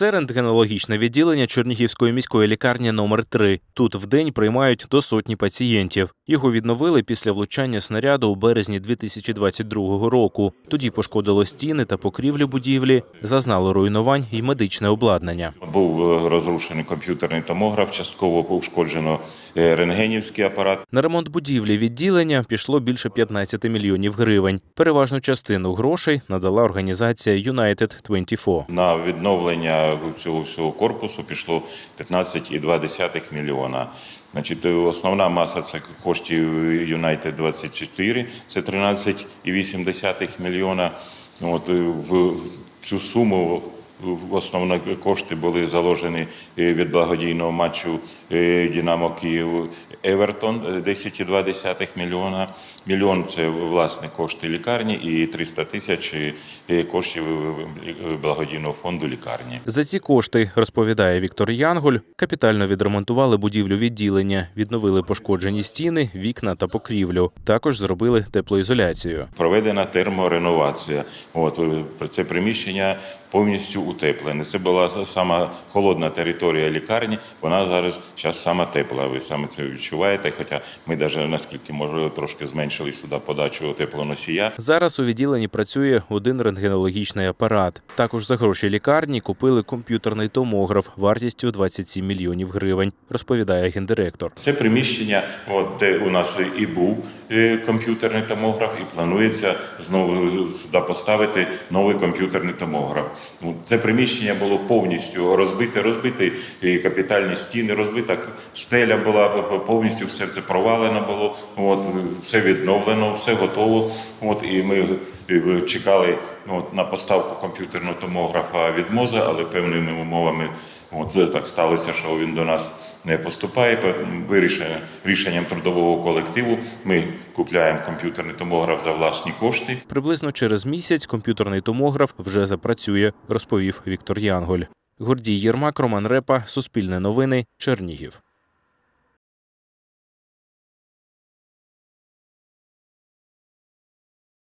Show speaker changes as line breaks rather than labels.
Це рентгенологічне відділення Чернігівської міської лікарні номер 3 Тут в день приймають до сотні пацієнтів. Його відновили після влучання снаряду у березні 2022 року. Тоді пошкодило стіни та покрівлі будівлі, зазнало руйнувань і медичне обладнання.
Був е, розрушений комп'ютерний томограф, частково ушкоджено е, рентгенівський апарат.
На ремонт будівлі відділення пішло більше 15 мільйонів гривень. Переважну частину грошей надала організація United 24.
На відновлення цього всього корпусу пішло 15,2 мільйона. Значить, е, основна маса це коштів Юнайтед 24, це 13,8 мільйона. От е, в цю суму основні кошти були заложені е, від благодійного матчу е, Динамо Київ Евертон е, 10,2 мільйона. Мільйон це власне кошти лікарні і 300 тисяч е, коштів благодійного фонду лікарні.
За ці кошти, розповідає Віктор Янголь, капітально відремонтували будівлю відділення, відновили пошкоджені стіни, вікна та покрівлю. Також зробили теплоізоляцію.
Проведена термореновація. От це приміщення повністю утеплене. Це була сама холодна територія лікарні. Вона зараз зараз сама тепла. Ви саме це відчуваєте. Хоча ми навіть наскільки можливо трошки зменшили сюди подачу теплоносія.
Зараз у відділенні працює один рентгенологічний апарат. Також за гроші лікарні купили комп'ютерний томограф вартістю 27 мільйонів гривень, розповідає гендиректор.
Це приміщення, от де у нас і був е, комп'ютерний томограф, і планується знову сюди поставити новий комп'ютерний томограф. Ну, Це приміщення було повністю розбите, розбите і капітальні стіни, розбита стеля була повністю, все це провалено було. От все відновлено, все готово. От і ми чекали ну, на поставку комп'ютерного томографа від МОЗа, але певними умовами. От це так сталося, що він до нас поступає. Вирішення рішенням трудового колективу ми купляємо комп'ютерний томограф за власні кошти.
Приблизно через місяць комп'ютерний томограф вже запрацює, розповів Віктор Янголь. Гордій Єрмак, Роман Репа, Суспільне новини, Чернігів.